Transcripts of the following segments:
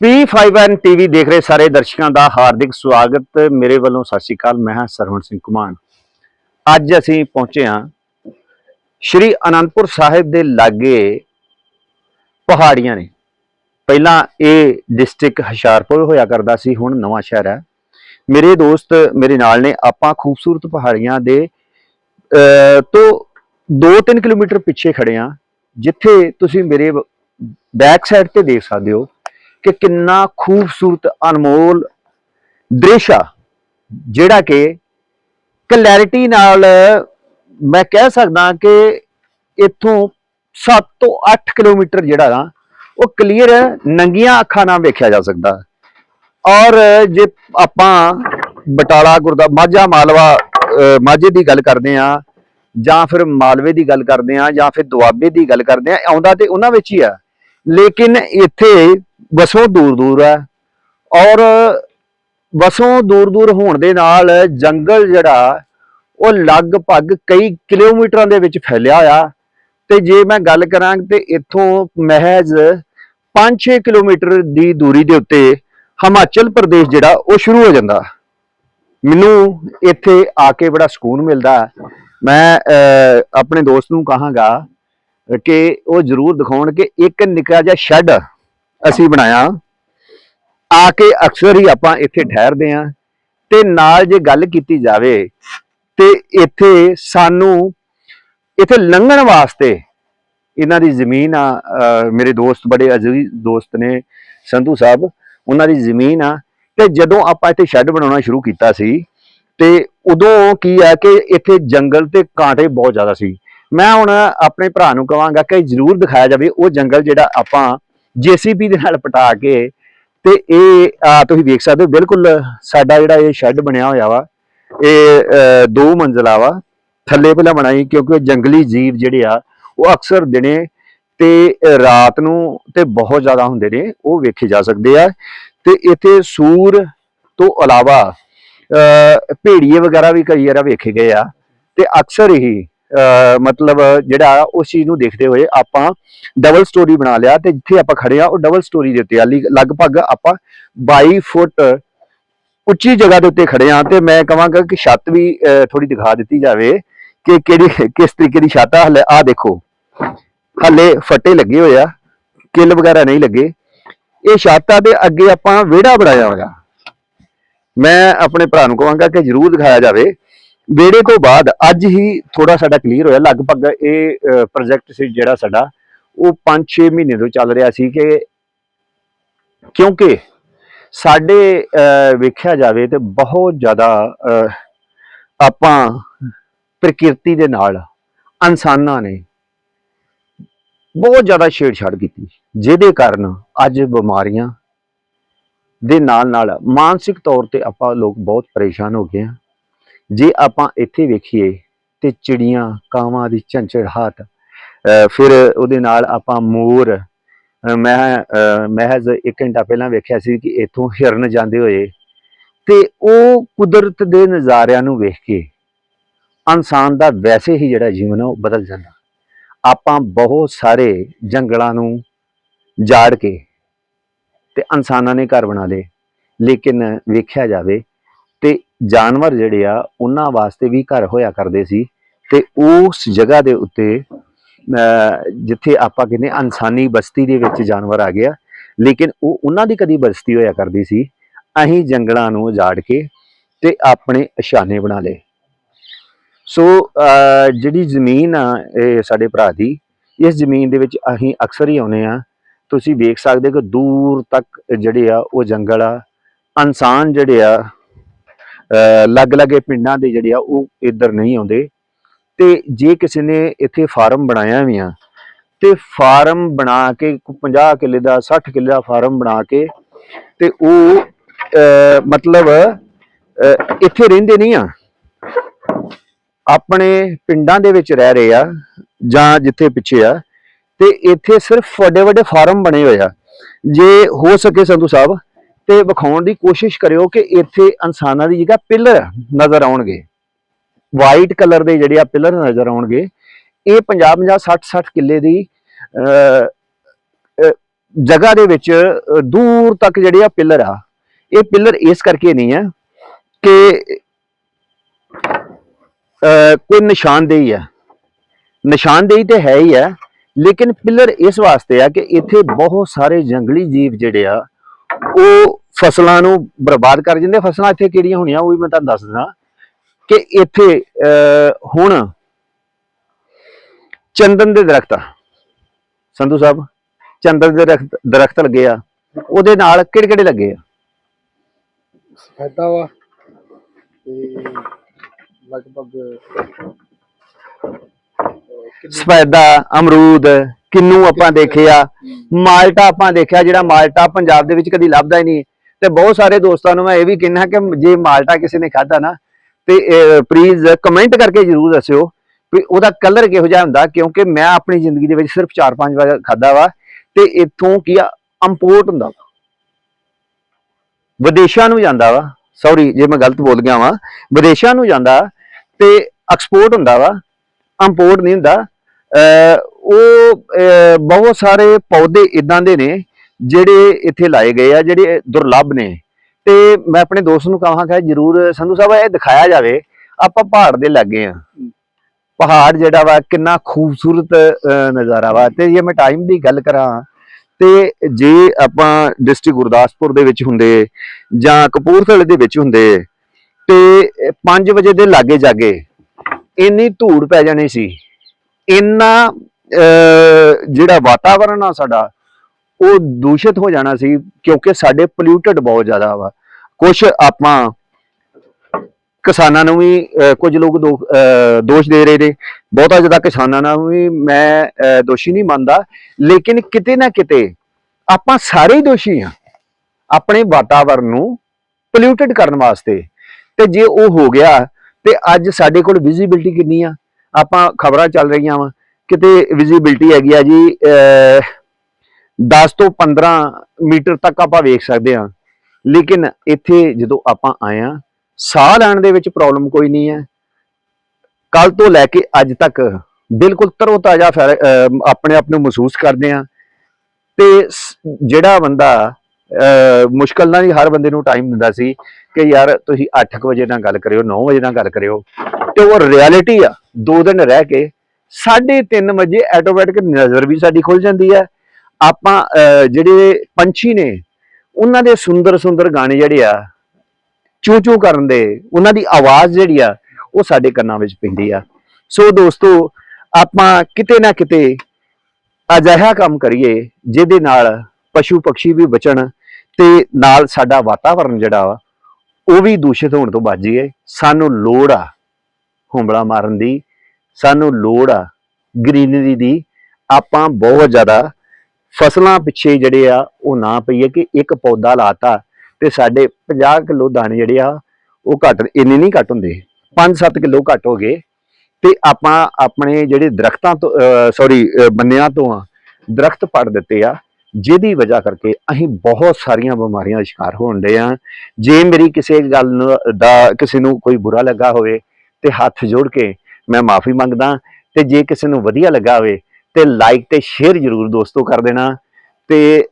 P5N TV ਦੇਖ ਰਹੇ ਸਾਰੇ ਦਰਸ਼ਕਾਂ ਦਾ ਹਾਰਦਿਕ ਸਵਾਗਤ। ਮੇਰੇ ਵੱਲੋਂ ਸਤਿ ਸ਼੍ਰੀ ਅਕਾਲ, ਮੈਂ ਹਾਂ ਸਰਵਣ ਸਿੰਘ ਕੁਮਾਨ ਅੱਜ ਅਸੀਂ ਪਹੁੰਚੇ ਹਾਂ ਸ਼੍ਰੀ ਅਨੰਦਪੁਰ ਸਾਹਿਬ ਦੇ ਲਾਗੇ ਪਹਾੜੀਆਂ ਨੇ। ਪਹਿਲਾਂ ਇਹ ਡਿਸਟ੍ਰਿਕਟ ਹੁਸ਼ਿਆਰਪੁਰ ਹੋਇਆ ਕਰਦਾ ਸੀ, ਹੁਣ ਨਵਾਂ ਸ਼ਹਿਰ ਹੈ। ਮੇਰੇ ਦੋਸਤ ਮੇਰੇ ਨਾਲ ਨੇ, ਆਪਾਂ ਖੂਬਸੂਰਤ ਪਹਾੜੀਆਂ ਦੇ ਤੋਂ 2-3 ਕਿਲੋਮੀਟਰ ਪਿੱਛੇ ਖੜੇ ਹਾਂ, ਜਿੱਥੇ ਤੁਸੀਂ ਮੇਰੇ ਬੈਕ ਸਾਈਡ ਤੇ ਦੇਖ ਸਕਦੇ ਹੋ। ਕਿ ਕਿੰਨਾ ਖੂਬਸੂਰਤ ਅਨਮੋਲ ਦ੍ਰਿਸ਼ ਆ, ਜਿਹੜਾ ਕਿ ਕਲੈਰਿਟੀ ਨਾਲ ਮੈਂ ਕਹਿ ਸਕਦਾ ਕਿ ਇੱਥੋਂ 7 ਤੋਂ 8 ਕਿਲੋਮੀਟਰ ਜਿਹੜਾ ਨਾ, ਉਹ ਕਲੀਅਰ ਨੰਗੀਆਂ ਅੱਖਾਂ ਨਾਲ ਵੇਖਿਆ ਜਾ ਸਕਦਾ। ਔਰ ਜੇ ਆਪਾਂ ਬਟਾਲਾ, ਗੁਰਦਾ, ਮਾਝਾ, ਮਾਲਵਾ ਮਾਝੇ ਦੀ ਗੱਲ ਕਰਦੇ ਆ ਜਾਂ ਫਿਰ ਮਾਲਵੇ ਦੀ ਗੱਲ ਕਰਦੇ ਆ ਜਾਂ ਫਿਰ ਦੁਆਬੇ ਦੀ ਗੱਲ ਕਰਦੇ ਆ ਆਉਂਦਾ ਤੇ ਉਹਨਾਂ ਵਿੱਚ ਹੀ ਆ। ਲੇਕਿਨ ਇੱਥੇ ਵਸੋਂ ਦੂਰ ਦੂਰ ਹੈ। ਔਰ ਵਸੋਂ ਦੂਰ ਦੂਰ ਹੋਣ ਦੇ ਨਾਲ ਜੰਗਲ ਜਿਹੜਾ, ਉਹ ਲਗਭਗ ਕਈ ਕਿਲੋਮੀਟਰਾਂ ਦੇ ਵਿੱਚ ਫੈਲਿਆ ਹੋਇਆ ਤੇ ਜੇ ਮੈਂ ਗੱਲ ਕਰਾਂ ਤੇ ਇੱਥੋਂ ਮਹਿਜ਼ 5-6 ਕਿਲੋਮੀਟਰ ਦੀ ਦੂਰੀ ਦੇ ਉੱਤੇ ਹਿਮਾਚਲ ਪ੍ਰਦੇਸ਼ ਜਿਹੜਾ, ਉਹ ਸ਼ੁਰੂ ਹੋ ਜਾਂਦਾ। ਮੈਨੂੰ ਇੱਥੇ ਆ ਕੇ ਬੜਾ ਸਕੂਨ ਮਿਲਦਾ। ਮੈਂ ਆਪਣੇ ਦੋਸਤ ਨੂੰ ਕਹਾਂਗਾ ਕਿ ਉਹ ਜ਼ਰੂਰ ਦਿਖਾਉਣ ਕਿ ਇੱਕ ਨਿੱਕਾ ਜਿਹਾ ਸ਼ੈੱਡ ਅਸੀਂ ਬਣਾਇਆ। ਆ ਕੇ ਅਕਸਰ ਹੀ ਆਪਾਂ ਇੱਥੇ ਠਹਿਰਦੇ ਆਂ ਤੇ ਨਾਲ ਜੇ ਗੱਲ ਕੀਤੀ ਜਾਵੇ ਤੇ ਇੱਥੇ ਸਾਨੂੰ ਇੱਥੇ ਲੰਘਣ ਵਾਸਤੇ ਇਹਨਾਂ ਦੀ ਜ਼ਮੀਨ ਆ ਮੇਰੇ ਦੋਸਤ ਬੜੇ ਅਜ਼ੀਜ਼ ਦੋਸਤ ਨੇ, ਸੰਧੂ ਸਾਹਿਬ, ਉਹਨਾਂ ਦੀ ਜ਼ਮੀਨ ਆ। ਤੇ ਜਦੋਂ ਆਪਾਂ ਇੱਥੇ ਸ਼ੈੱਡ ਬਣਾਉਣਾ ਸ਼ੁਰੂ ਕੀਤਾ ਸੀ ਤੇ ਉਦੋਂ ਕੀ ਆ ਕਿ ਇੱਥੇ ਜੰਗਲ ਤੇ ਕਾਂਟੇ ਬਹੁਤ ਜ਼ਿਆਦਾ ਸੀ। ਮੈਂ ਹੁਣ ਆਪਣੇ ਭਰਾ ਨੂੰ ਕਹਾਂਗਾ ਕਿ ਜਰੂਰ ਦਿਖਾਇਆ ਜਾਵੇ, ਉਹ ਜੰਗਲ ਜਿਹੜਾ ਆਪਾਂ ਜੀਸੀਬੀ ਦੇ ਨਾਲ ਪਟਾ ਕੇ ਤੇ ਇਹ, ਆ, ਤੁਸੀਂ ਵੇਖ ਸਕਦੇ ਹੋ, ਬਿਲਕੁਲ ਸਾਡਾ ਜਿਹੜਾ ਇਹ ਸ਼ੈੱਡ ਬਣਿਆ ਹੋਇਆ ਵਾ, ਇਹ ਦੋ ਮੰਜ਼ਲਾ ਵਾ, ਥੱਲੇ ਪਹਿਲਾਂ ਬਣਾਈ, ਕਿਉਂਕਿ ਜੰਗਲੀ ਜੀਵ ਜਿਹੜੇ ਆ, ਉਹ ਅਕਸਰ ਦਿਨੇ ਤੇ ਰਾਤ ਨੂੰ ਤੇ ਬਹੁਤ ਜ਼ਿਆਦਾ ਹੁੰਦੇ ਨੇ, ਉਹ ਵੇਖੇ ਜਾ ਸਕਦੇ ਆ। ਤੇ ਇੱਥੇ ਸੂਰ ਤੋਂ ਇਲਾਵਾ ਭੇੜੀਏ ਵਗੈਰਾ ਵੀ ਕਈ ਵਾਰ ਵੇਖੇ ਗਏ ਆ, ਤੇ ਅਕਸਰ ਹੀ ਮਤਲਬ ਜਿਹੜਾ ਉਸ ਚੀਜ਼ ਨੂੰ ਦੇਖਦੇ ਹੋਏ ਆਪਾਂ ਡਬਲ ਸਟੋਰੀ ਬਣਾ ਲਿਆ ਤੇ ਜਿੱਥੇ ਆਪਾਂ ਖੜੇ ਆ ਉਹ ਡਬਲ ਸਟੋਰੀ ਦੇ ਉੱਤੇ ਆ। ਲਗਭਗ ਆਪਾਂ 22 ਫੁੱਟ ਉੱਚੀ ਜਗ੍ਹਾ ਦੇ ਉੱਤੇ ਖੜੇ ਆ ਤੇ ਮੈਂ ਕਹਾਂਗਾ ਕਿ ਛੱਤ ਵੀ ਥੋੜੀ ਦਿਖਾ ਦਿੱਤੀ ਜਾਵੇ ਕਿ ਕਿਹੜੀ, ਕਿਸ ਤਰੀਕੇ ਦੀ ਛੱਤ ਆ। ਹਲੇ ਆ ਦੇਖੋ, ਹਲੇ ਫੱਟੇ ਲੱਗੇ ਹੋਏ ਆ, ਕਿੱਲ ਵਗੈਰਾ ਨਹੀਂ ਲੱਗੇ। ਇਹ ਛਾਤਾ ਦੇ ਅੱਗੇ ਆਪਾਂ ਵਿਹੜਾ ਬਣਾਇਆ ਹੋਇਆ। ਮੈਂ ਆਪਣੇ ਭਰਾ ਨੂੰ ਕਹਾਂਗਾ ਕਿ ਜਰੂਰ ਦਿਖਾਇਆ ਜਾਵੇ। ਵਿਹੜੇ ਤੋਂ ਬਾਅਦ ਅੱਜ ਹੀ ਥੋੜਾ ਸਾਡਾ ਕਲੀਅਰ ਹੋਇਆ। ਲਗਭਗ ਇਹ ਪ੍ਰੋਜੈਕਟ ਸੀ ਜਿਹੜਾ ਸਾਡਾ, ਉਹ 5-6 ਮਹੀਨੇ ਤੋਂ ਚੱਲ ਰਿਹਾ ਸੀ ਕਿ ਕਿਉਂਕਿ ਸਾਡੇ ਵੇਖਿਆ ਜਾਵੇ ਤੇ ਬਹੁਤ ਜ਼ਿਆਦਾ ਆਪਾਂ ਪ੍ਰਕਿਰਤੀ ਦੇ ਨਾਲ ਇਨਸਾਨਾਂ ਨੇ ਬਹੁਤ ਜ਼ਿਆਦਾ ਛੇੜਛਾੜ ਕੀਤੀ, ਜਿਹਦੇ ਕਾਰਨ ਅੱਜ ਬਿਮਾਰੀਆਂ ਦੇ ਨਾਲ ਨਾਲ ਮਾਨਸਿਕ ਤੌਰ ਤੇ ਆਪਾਂ ਲੋਕ ਬਹੁਤ ਪਰੇਸ਼ਾਨ ਹੋ ਗਏ ਹਾਂ। ਜੇ ਆਪਾਂ ਇੱਥੇ ਵੇਖੀਏ ਤੇ ਚਿੜੀਆਂ ਕਾਵਾਂ ਦੀ ਝੰਝੜਾਹਟ ਫਿਰ ਉਹਦੇ ਨਾਲ ਆਪਾਂ ਮੋਰ, ਅਹ ਮੈਂ ਮਹਿਜ਼ 1 ਘੰਟਾ ਪਹਿਲਾਂ ਵੇਖਿਆ ਸੀ ਕਿ ਇੱਥੋਂ ਹਿਰਨ ਜਾਂਦੇ ਹੋਏ ਤੇ ਉਹ ਕੁਦਰਤ ਦੇ ਨਜ਼ਾਰਿਆਂ ਨੂੰ ਵੇਖ ਕੇ ਇਨਸਾਨ ਦਾ ਵੈਸੇ ਹੀ ਜਿਹੜਾ ਜੀਵਨ ਆ ਉਹ ਬਦਲ ਜਾਂਦਾ। ਆਪਾਂ ਬਹੁਤ ਸਾਰੇ ਜੰਗਲਾਂ ਨੂੰ ਜਾੜ ਕੇ ਤੇ ਇਨਸਾਨਾਂ ਨੇ ਘਰ ਬਣਾ ਲਏ, ਲੇਕਿਨ ਵੇਖਿਆ ਜਾਵੇ ਜਾਨਵਰ ਜਿਹੜੇ ਆ, ਉਹਨਾਂ ਵਾਸਤੇ ਵੀ ਘਰ ਹੋਇਆ ਕਰਦੇ ਸੀ ਤੇ ਉਸ ਜਗ੍ਹਾ ਦੇ ਉੱਤੇ ਜਿੱਥੇ ਆਪਾਂ ਕਹਿੰਦੇ ਇਨਸਾਨੀ ਬਸਤੀ ਦੇ ਵਿੱਚ ਜਾਨਵਰ ਆ ਗਿਆ, ਲੇਕਿਨ ਉਹ ਉਹਨਾਂ ਦੀ ਕਦੀ ਬਸਤੀ ਹੋਇਆ ਕਰਦੀ ਸੀ। ਅਸੀਂ ਜੰਗਲਾਂ ਨੂੰ ਉਜਾੜ ਕੇ ਤੇ ਆਪਣੇ ਇਸ਼ਾਨੇ ਬਣਾ ਲਏ। ਸੋ ਜਿਹੜੀ ਜ਼ਮੀਨ ਆ, ਇਹ ਸਾਡੇ ਭਰਾ ਦੀ, ਇਸ ਜ਼ਮੀਨ ਦੇ ਵਿੱਚ ਅਸੀਂ ਅਕਸਰ ਹੀ ਆਉਨੇ ਆ ਤੁਸੀਂ ਵੇਖ ਸਕਦੇ ਕਿ ਦੂਰ ਤੱਕ ਜਿਹੜੇ ਆ, ਉਹ ਜੰਗਲ ਆ। ਇਨਸਾਨ ਜਿਹੜੇ ਆ ਲੱਗ ਲੱਗੇ ਪਿੰਡਾਂ ਦੇ ਜਿਹੜੇ ਆ ਉਹ ਇੱਧਰ ਨਹੀਂ ਆਉਂਦੇ। ਤੇ ਜੇ ਕਿਸੇ ਨੇ ਇੱਥੇ ਫਾਰਮ ਬਣਾਇਆ ਵੀ ਆ, ਤੇ ਫਾਰਮ ਬਣਾ ਕੇ 50 ਕਿੱਲੇ ਦਾ 60 ਕਿੱਲੇ ਦਾ ਫਾਰਮ ਬਣਾ ਕੇ ਤੇ ਉਹ ਮਤਲਬ ਇੱਥੇ ਰਹਿੰਦੇ ਨਹੀਂ ਆ। ਆਪਣੇ ਪਿੰਡਾਂ ਦੇ ਵਿੱਚ ਰਹਿ ਰਹੇ ਆ ਜਾਂ ਜਿੱਥੇ ਪਿੱਛੇ ਆ, ਤੇ ਇੱਥੇ ਸਿਰਫ ਵੱਡੇ ਵੱਡੇ ਫਾਰਮ ਬਣੇ ਹੋਏ ਆ। ਜੇ ਹੋ ਸਕੇ ਸੰਧੂ ਸਾਹਿਬ ਤੇ ਵਿਖਾਉਣ ਦੀ ਕੋਸ਼ਿਸ਼ ਕਰਿਓ ਕਿ ਇੱਥੇ ਇਨਸਾਨਾਂ ਦੀ ਜਗ੍ਹਾ ਪਿਲਰ ਨਜ਼ਰ ਆਉਣਗੇ। ਵਾਈਟ ਕਲਰ ਦੇ ਜਿਹੜੇ ਆ ਪਿਲਰ ਨਜ਼ਰ ਆਉਣਗੇ। ਇਹ 50 50 60 60 ਕਿੱਲੇ ਦੀ ਜਗ੍ਹਾ ਦੇ ਵਿੱਚ ਦੂਰ ਤੱਕ ਜਿਹੜੇ ਆ ਪਿੱਲਰ ਆ। ਇਹ ਪਿੱਲਰ ਇਸ ਕਰਕੇ ਨਹੀਂ ਆ ਕਿ ਕੋਈ ਨਿਸ਼ਾਨਦੇਹੀ ਆ। ਨਿਸ਼ਾਨਦੇਹੀ ਤੇ ਹੈ ਹੀ ਆ, ਲੇਕਿਨ ਪਿੱਲਰ ਇਸ ਵਾਸਤੇ ਆ ਕਿ ਇੱਥੇ ਬਹੁਤ ਸਾਰੇ ਜੰਗਲੀ ਜੀਵ ਜਿਹੜੇ ਆ ਉਹ ਫਸਲਾਂ ਨੂੰ ਬਰਬਾਦ ਕਰ ਜਾਂਦੇ ਫਸਲਾਂ ਇੱਥੇ ਕਿਹੜੀਆਂ ਹੋਣੀਆਂ ਉਹ ਵੀ ਮੈਂ ਤੁਹਾਨੂੰ ਦੱਸ ਦਿੰਦਾ ਕਿ ਇੱਥੇ ਹੁਣ ਚੰਦਨ ਦੇ ਦਰਖਤ ਸੰਧੂ ਸਾਹਿਬ ਚੰਦਨ ਦੇ ਦਰਖਤ ਦਰਖਤ ਲੱਗੇ ਆ। ਉਹਦੇ ਨਾਲ ਕਿਹੜੇ ਕਿਹੜੇ ਲੱਗੇ ਆ? ਸਫੈਦਾ ਵਾ ਤੇ ਲਗਭਗ ਸਫੈਦਾ ਅਮਰੂਦ ਕਿੰਨੂ ਆਪਾਂ ਦੇਖਿਆ ਮਾਲਟਾ ਆਪਾਂ ਦੇਖਿਆ ਜਿਹੜਾ ਮਾਲਟਾ ਪੰਜਾਬ ਦੇ ਵਿੱਚ ਕਦੀ ਲੱਭਦਾ ਹੀ ਨਹੀਂ। ਤੇ ਬਹੁਤ ਸਾਰੇ ਦੋਸਤਾਂ ਨੂੰ ਮੈਂ ਇਹ ਵੀ ਕਹਿਣਾ ਕਿ ਜੇ ਮਾਲਟਾ ਕਿਸੇ ਨੇ ਖਾਦਾ ਨਾ ਤੇ ਪਲੀਜ਼ ਕਮੈਂਟ ਕਰਕੇ ਜਰੂਰ ਦੱਸਿਓ ਵੀ ਉਹਦਾ ਕਲਰ ਕਿਹੋ ਜਿਹਾ ਹੁੰਦਾ ਕਿਉਂਕਿ ਮੈਂ ਆਪਣੀ ਜ਼ਿੰਦਗੀ ਦੇ ਵਿੱਚ ਸਿਰਫ 4-5 ਵਾਰ ਖਾਦਾ ਵਾ ਤੇ ਇੱਥੋਂ ਕੀ ਆ ਇੰਪੋਰਟ ਹੁੰਦਾ ਵਾ। ਵਿਦੇਸ਼ਾਂ ਨੂੰ ਜਾਂਦਾ ਵਾ। ਸੌਰੀ ਜੇ ਮੈਂ ਗਲਤ ਬੋਲ ਗਿਆ ਵਾਂ। ਵਿਦੇਸ਼ਾਂ ਨੂੰ ਜਾਂਦਾ ਤੇ ਐਕਸਪੋਰਟ ਹੁੰਦਾ ਵਾ। ਇੰਪੋਰਟ ਨਹੀਂ ਹੁੰਦਾ। ਉਹ ਬਹੁਤ ਸਾਰੇ ਪੌਦੇ ਇਦਾਂ ਦੇ ਨੇ ਜਿਹੜੇ ਇੱਥੇ ਲਾਏ ਗਏ ਆ, ਜਿਹੜੇ ਦੁਰਲੱਭ ਨੇ। ਤੇ ਮੈਂ ਆਪਣੇ ਦੋਸਤ ਨੂੰ ਕਹਾਂਗਾ ਜਰੂਰ ਸੰਧੂ ਸਾਹਿਬ, ਇਹ ਦਿਖਾਇਆ ਜਾਵੇ। ਆਪਾਂ ਪਹਾੜ ਦੇ ਲੱਗੇ ਆ। ਪਹਾੜ ਜਿਹੜਾ ਵਾ, ਕਿੰਨਾ ਖੂਬਸੂਰਤ ਨਜ਼ਾਰਾ ਵਾ। ਤੇ ਜੇ ਮੈਂ ਟਾਈਮ ਦੀ ਗੱਲ ਕਰਾਂ, ਤੇ ਜੇ ਆਪਾਂ ਡਿਸਟ੍ਰਿਕਟ ਗੁਰਦਾਸਪੁਰ ਦੇ ਵਿੱਚ ਹੁੰਦੇ, ਜਾਂ ਕਪੂਰਥਲੇ ਦੇ ਵਿੱਚ ਹੁੰਦੇ, ਤੇ 5 ਵਜੇ ਦੇ ਲਾਗੇ ਜਾਗੇ ਇੰਨੀ ਧੂੜ ਪੈ ਜਾਣੀ ਸੀ। ਇੰਨਾ ਜਿਹੜਾ ਵਾਤਾਵਰਣ ਆ ਸਾਡਾ ਉਹ ਦੂਸ਼ਿਤ ਹੋ ਜਾਣਾ ਸੀ ਕਿਉਂਕਿ ਸਾਡੇ ਪੋਲਿਊਟਡ ਬਹੁਤ ਜ਼ਿਆਦਾ ਵਾ। ਕੁਝ ਆਪਾਂ ਕਿਸਾਨਾਂ ਨੂੰ ਵੀ ਅਹ, ਕੁਝ ਲੋਕ ਦੋ- ਅਹ, ਦੋਸ਼ ਦੇ ਰਹੇ ਨੇ। ਬਹੁਤਾ ਜ਼ਿਆਦਾ ਕਿਸਾਨਾਂ ਨੂੰ ਵੀ ਮੈਂ ਦੋਸ਼ੀ ਨਹੀਂ ਮੰਨਦਾ। ਲੇਕਿਨ ਕਿਤੇ ਨਾ ਕਿਤੇ ਆਪਾਂ ਸਾਰੇ ਹੀ ਦੋਸ਼ੀ ਆ ਆਪਣੇ ਵਾਤਾਵਰਨ ਨੂੰ ਪੋਲਿਊਟਡ ਕਰਨ ਵਾਸਤੇ। ਤੇ ਜੇ ਉਹ ਹੋ ਗਿਆ ਤੇ ਅੱਜ ਸਾਡੇ ਕੋਲ ਵਿਜ਼ਿਬਿਲਟੀ ਕਿੰਨੀ ਆ? ਆਪਾਂ ਖਬਰਾਂ ਚੱਲ ਰਹੀਆਂ ਵਾ। ਕਿਤੇ ਵਿਜ਼ਿਬਿਲਟੀ ਹੈਗੀ ਆ ਜੀ ਅਹ, 10 ਤੋਂ 15 ਮੀਟਰ ਤੱਕ ਆਪਾਂ ਵੇਖ ਸਕਦੇ ਹਾਂ। ਲੇਕਿਨ ਇੱਥੇ ਜਦੋਂ ਆਪਾਂ ਆਏ ਆ ਸਾਹ ਲੈਣ ਦੇ ਵਿੱਚ ਪ੍ਰੋਬਲਮ ਕੋਈ ਨਹੀਂ ਹੈ। ਕੱਲ ਤੋਂ ਲੈ ਕੇ ਅੱਜ ਤੱਕ ਬਿਲਕੁਲ ਤਰੋਤਾਜ਼ਾ ਫੈਲ- ਆਪਣੇ ਆਪ ਨੂੰ ਮਹਿਸੂਸ ਕਰਦੇ ਆ ਤੇ ਜਿਹੜਾ ਬੰਦਾ ਅਹ, ਮੁਸ਼ਕਲ ਨਾਲ ਹੀ ਹਰ ਬੰਦੇ ਨੂੰ ਟਾਈਮ ਦਿੰਦਾ ਸੀ ਕਿ ਯਾਰ ਤੁਸੀਂ 8 ਵਜੇ ਨਾਲ ਗੱਲ ਕਰਿਓ 9 ਵਜੇ ਨਾਲ ਗੱਲ ਕਰਿਓ। ਤੇ ਉਹ ਰਿਐਲਿਟੀ ਆ ਦੋ ਦਿਨ ਰਹਿ ਕੇ 3:30 ਵਜੇ ਆਟੋਮੈਟਿਕ ਨਜ਼ਰ ਵੀ ਸਾਡੀ ਖੁੱਲ ਜਾਂਦੀ ਹੈ। ਆਪਾਂ ਜਿਹੜੇ ਪੰਛੀ ਨੇ, ਉਹਨਾਂ ਦੇ ਸੁੰਦਰ ਸੁੰਦਰ ਗਾਣੇ ਜਿਹੜੇ ਆ ਚੂ ਚੂ ਕਰਨ ਦੇ, ਉਹਨਾਂ ਦੀ ਆਵਾਜ਼ ਜਿਹੜੀ ਆ, ਉਹ ਸਾਡੇ ਕੰਨਾਂ ਵਿੱਚ ਪੈਂਦੀ ਆ। ਸੋ ਦੋਸਤੋ, ਆਪਾਂ ਕਿਤੇ ਨਾ ਕਿਤੇ ਅਜਿਹਾ ਕੰਮ ਕਰੀਏ, ਜਿਹਦੇ ਨਾਲ ਪਸ਼ੂ ਪਕਸ਼ੀ ਵੀ ਬਚਣ ਤੇ ਨਾਲ ਸਾਡਾ ਵਾਤਾਵਰਣ ਜਿਹੜਾ ਵਾ, ਉਹ ਵੀ ਦੂਸ਼ਿਤ ਹੋਣ ਤੋਂ ਬਚ ਜਾਈਏ। ਸਾਨੂੰ ਲੋੜ ਆ ਹੁੰਬਲਾ ਮਾਰਨ ਦੀ। ਸਾਨੂੰ ਲੋੜ ਆ ਗ੍ਰੀਨਰੀ ਦੀ। ਆਪਾਂ ਬਹੁਤ ਜ਼ਿਆਦਾ ਫਸਲਾਂ ਪਿੱਛੇ ਜਿਹੜੇ ਆ, ਉਹ ਨਾ ਪਈਏ ਕਿ ਇੱਕ ਪੌਦਾ ਲਾਤਾ ਤੇ ਸਾਡੇ 50 ਕਿਲੋ ਦਾਣੇ ਜਿਹੜੇ ਆ, ਉਹ ਘੱਟ, ਇੰਨੇ ਨਹੀਂ ਘੱਟ ਹੁੰਦੇ। 5-7 ਕਿਲੋ ਘੱਟ ਹੋ ਗਏ ਤੇ ਆਪਾਂ ਆਪਣੇ ਜਿਹੜੇ ਦਰਖਤਾਂ ਤੋਂ ਸੌਰੀ ਬੰਨਿਆਂ ਤੋਂ ਆ, ਦਰਖਤ ਪੜ ਦਿੱਤੇ ਆ, ਜਿਹਦੀ ਵਜ੍ਹਾ ਕਰਕੇ ਅਸੀਂ ਬਹੁਤ ਸਾਰੀਆਂ ਬਿਮਾਰੀਆਂ ਦਾ ਸ਼ਿਕਾਰ ਹੋਣ ਦੇ ਆ। ਜੇ ਮੇਰੀ ਕਿਸੇ ਗੱਲ ਨੂੰ- ਦਾ, ਕਿਸੇ ਨੂੰ ਕੋਈ ਬੁਰਾ ਲੱਗਾ ਹੋਵੇ ਤੇ ਹੱਥ ਜੋੜ ਕੇ ਮੈਂ ਮਾਫੀ ਮੰਗਦਾ ਤੇ ਜੇ ਕਿਸੇ ਨੂੰ ਵਧੀਆ ਲੱਗਾ ਹੋਵੇ ਤੇ ਲਾਈਕ ਤੇ ਸ਼ੇਅਰ ਜਰੂਰ ਦੋਸਤੋ ਕਰ ਦੇਣਾ ਤੇ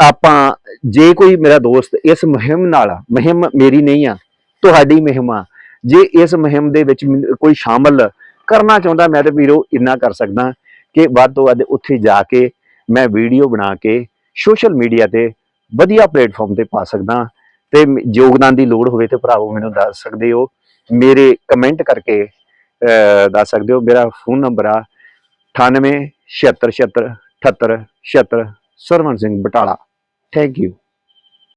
ਆਪਾਂ ਜੇ ਕੋਈ ਮੇਰਾ ਦੋਸਤ ਇਸ ਮੁਹਿੰਮ ਨਾਲ, ਮੁਹਿੰਮ ਮੇਰੀ ਨਹੀਂ ਆ, ਤੁਹਾਡੀ ਮੁਹਿੰਮ ਆ, ਜੇ ਇਸ ਮੁਹਿੰਮ ਦੇ ਵਿੱਚ ਕੋਈ ਸ਼ਾਮਲ ਕਰਨਾ ਚਾਹੁੰਦਾ ਮੈਂ ਤੇ ਵੀਰੋ ਇੰਨਾ ਕਰ ਸਕਦਾ ਕਿ ਵੱਧ ਤੋਂ ਵੱਧ ਉੱਥੇ ਜਾ ਕੇ ਮੈਂ ਵੀਡੀਓ ਬਣਾ ਕੇ ਸੋਸ਼ਲ ਮੀਡੀਆ ਤੇ ਵਧੀਆ ਪਲੇਟਫਾਰਮ ਤੇ ਪਾ ਸਕਦਾ ਤੇ ਯੋਗਦਾਨ ਦੀ ਲੋੜ ਹੋਵੇ ਤੇ ਭਰਾਵੋ ਮੈਨੂੰ ਦੱਸ ਸਕਦੇ ਹੋ, ਮੇਰੇ ਕਮੈਂਟ ਕਰਕੇ ਦੱਸ ਸਕਦੇ ਹੋ, ਮੇਰਾ ਫੋਨ ਨੰਬਰ ਆ 98 76 78 78 76 ਸਰਵਨ ਸਿੰਘ ਬਟਾਲਾ। Thank you